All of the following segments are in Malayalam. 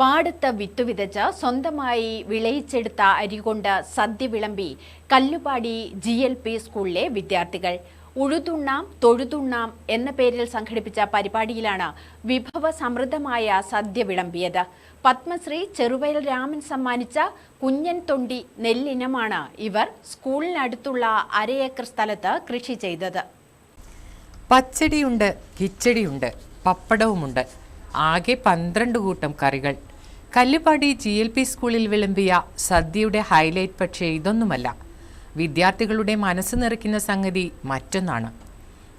പാടത്ത് വിത്തു വിതച്ച് സ്വന്തമായി വിളയിച്ചെടുത്ത അരികൊണ്ട് സദ്യ വിളമ്പി കല്ലുപാടി ജി എൽ പി സ്കൂളിലെ വിദ്യാർത്ഥികൾ. ഉഴുതുണ്ണാം തൊഴുതുണ്ണാം എന്ന പേരിൽ സംഘടിപ്പിച്ച പരിപാടിയിലാണ് വിഭവ സമൃദ്ധമായ സദ്യ വിളമ്പിയത്. പത്മശ്രീ ചെറുവയൽ രാമൻ സമ്മാനിച്ച കുഞ്ഞൻ തൊണ്ടി നെല്ലിനമാണ് ഇവർ സ്കൂളിനടുത്തുള്ള അരയേക്കർ സ്ഥലത്ത് കൃഷി ചെയ്തത്. പച്ചടിയുണ്ട് കിച്ചടിയുണ്ട് പപ്പടവുമുണ്ട്. ആകെ പന്ത്രണ്ട് കൂട്ടം കറികൾ കല്ലുപാടി ജി എൽ പി സ്കൂളിൽ വിളമ്പിയ സദ്യയുടെ ഹൈലൈറ്റ് പക്ഷേ ഇതൊന്നുമല്ല. വിദ്യാർത്ഥികളുടെ മനസ്സ് നിറയ്ക്കുന്ന സംഗതി മറ്റൊന്നാണ്.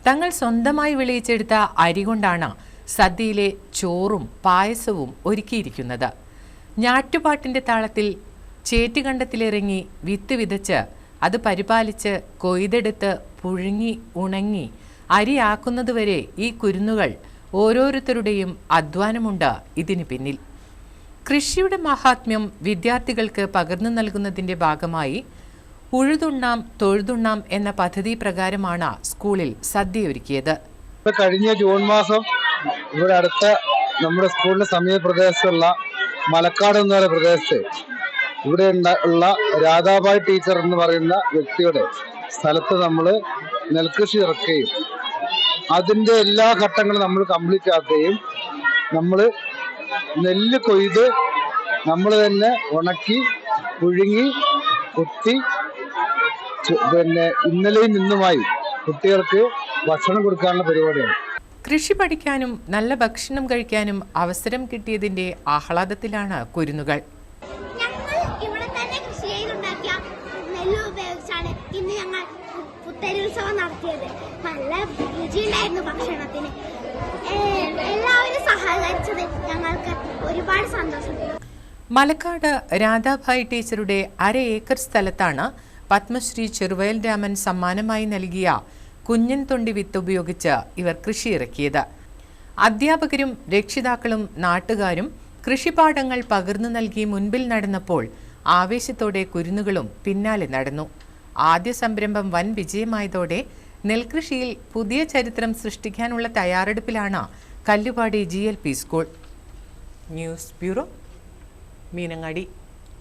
തങ്ങൾ സ്വന്തമായി വിളയിച്ചെടുത്ത അരി കൊണ്ടാണ് സദ്യയിലെ ചോറും പായസവും ഒരുക്കിയിരിക്കുന്നത്. ഞാറ്റുപാട്ടിന്റെ താളത്തിൽ ചേറ്റുകണ്ടത്തിലിറങ്ങി വിത്ത് വിതച്ച് അത് പരിപാലിച്ച് കൊയ്തെടുത്ത് പുഴുങ്ങി ഉണങ്ങി അരിയാക്കുന്നതുവരെ ഈ കുരുന്നുകൾ ഓരോരുത്തരുടെയും അധ്വാനമുണ്ട് ഇതിന് പിന്നിൽ. കൃഷിയുടെ മഹാത്മ്യം വിദ്യാർത്ഥികൾക്ക് പകർന്നു നൽകുന്നതിന്റെ ഭാഗമായി ഉഴുതുണ്ണാം തൊഴുതുണ്ണാം എന്ന പദ്ധതി പ്രകാരമാണ് സ്കൂളിൽ സദ്യ ഒരുക്കിയത് കഴിഞ്ഞ ജൂൺ മാസം ഇവിടെ അടുത്ത നമ്മുടെ സ്കൂളിന്റെ സമീപ പ്രദേശത്തുള്ള മലക്കാട് എന്ന പറയുന്ന പ്രദേശത്ത് ഇവിടെ ഉള്ള രാധാബായ് ടീച്ചർ എന്ന് പറയുന്ന വ്യക്തിയുടെ സ്ഥലത്ത് നമ്മൾ നെൽകൃഷി ഇറക്കുകയും അതിന്റെ എല്ലാ ഘട്ടങ്ങളും നമ്മൾ കംപ്ലീറ്റ് ആക്കുകയും നമ്മൾ നെല്ല് കൊയ്ത് നമ്മൾ തന്നെ ഉണക്കി പുഴുങ്ങി കുത്തി പിന്നെ ഇന്നലെയും ഇന്നുമായി കുട്ടികൾക്ക് ഭക്ഷണം കൊടുക്കാനുള്ള പരിപാടിയാണ്. കൃഷി പഠിക്കാനും നല്ല ഭക്ഷണം കഴിക്കാനും അവസരം കിട്ടിയതിന്റെ ആഹ്ലാദത്തിലാണ് കുരുന്നുകൾ. ഞങ്ങൾ ഇന്ന് ഞങ്ങൾ നടത്തിയത്. നല്ല രുചിയുണ്ടായിരുന്നു ഭക്ഷണത്തിന്. എല്ലാവരും സഹകരിച്ചത് സന്തോഷം മലക്കാട് രാധാഭായ് ടീച്ചറുടെ അര ഏക്കർ സ്ഥലത്താണ് പത്മശ്രീ ചെറുവയൽ രാമൻ സമ്മാനമായി നൽകിയ കുഞ്ഞൻ തൊണ്ടി വിത്ത് ഉപയോഗിച്ച് ഇവർ കൃഷിയിറക്കിയത്. അധ്യാപകരും രക്ഷിതാക്കളും നാട്ടുകാരും കൃഷിപാഠങ്ങൾ പകർന്നു നൽകി മുൻപിൽ നടന്നപ്പോൾ ആവേശത്തോടെ കുരുന്നുകളും പിന്നാലെ നടന്നു. ആദ്യ സംരംഭം വൻ വിജയമായതോടെ നെൽകൃഷിയിൽ പുതിയ ചരിത്രം സൃഷ്ടിക്കാനുള്ള തയ്യാറെടുപ്പിലാണ് Kallupadi G school. News bureau Meenangadi.